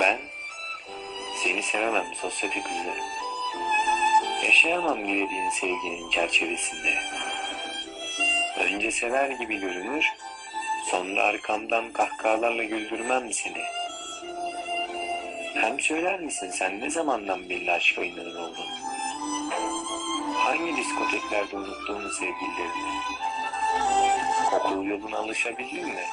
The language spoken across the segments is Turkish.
Ben seni sevemem sosyete kızı. Yaşayamam dilediğin sevginin çerçevesinde. Önce sever gibi görünür, sonra arkamdan kahkahalarla güldürmem seni? Hem söyler misin sen ne zamandan belli aşka inanır oldun? Hangi diskoteklerde unuttuğun sevgililerini? Okul yoluna alışabildin mi?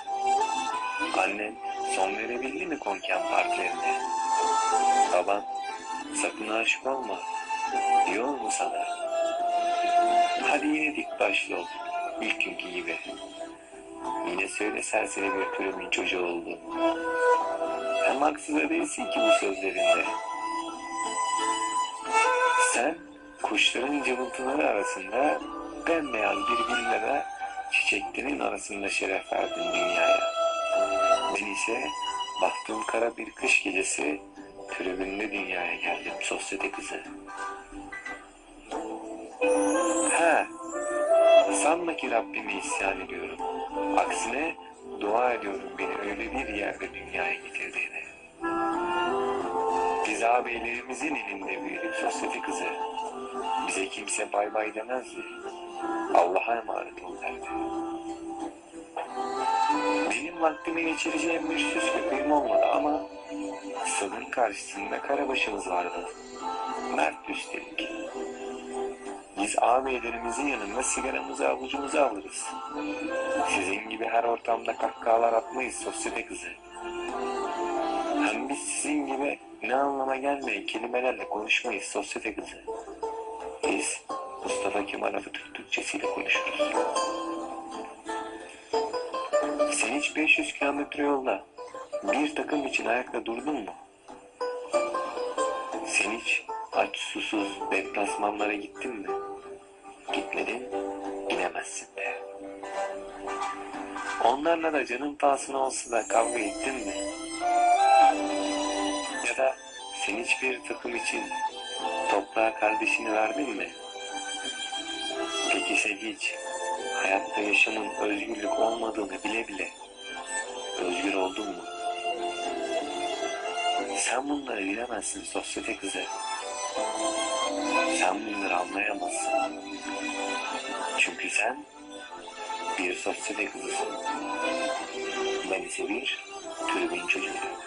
Annen son verebildi mi konken partilerine? Baban sakın aşık olma. Diyor mu sana? Hadi yine dik başlı ol. İlk günkü gibi. Yine söyle serseri bir kulübün çocuğu oldu. Hem haksız değilsin ki bu sözlerinde. Sen kuşların cıvıltıları arasında bembeyaz bir villada çiçeklerin arasında şeref verdin dünyaya. Ben ise baktığım kara bir kış gecesi tribünde dünyaya geldim sosyete kızı. He, sanma ki Rabbime isyan ediyorum. Aksine dua ediyorum beni öyle bir yerde dünyaya getirdiğine. Biz ağabeylerimizin elinde büyüdük sosyete kızı. Bize kimse bay bay demezdi. Allah'a emanet ol derdi. Benim vaktimi geçireceğim bir süs köpeğim olmadı ama sınır karşısında karabaşımız vardı. Mert üstelik. Biz ağabeylerimizin yanında sigaramızı avucumuza alırız. Sizin gibi her ortamda kahkahalar atmayız sosyete kızı. Hem biz sizin gibi ne anlama gelmeyen kelimelerle konuşmayız sosyete kızı. Biz Mustafa Kemal Atatürk Türkçesiyle konuşuruz. Sen hiç 500 kilometre yolda bir takım için ayakta durdun mu? Sen hiç aç susuz deplasmanlara gittin mi? Gitmedin, gidemezsin de. Onlarla da canın pahasına olsa da kavga ettin mi? Ya da sen hiçbir takım için toprağa kardeşini verdin mi? Peki sen hiç hayatta yaşamın özgürlük olmadığını bile bile özgür oldun mu? Sen bunları bilemezsin sosyete kızı. Sen bunları anlayamazsın. Çünkü sen bir sosyete kızısın. Ben ise bir tribün çocuğuyum.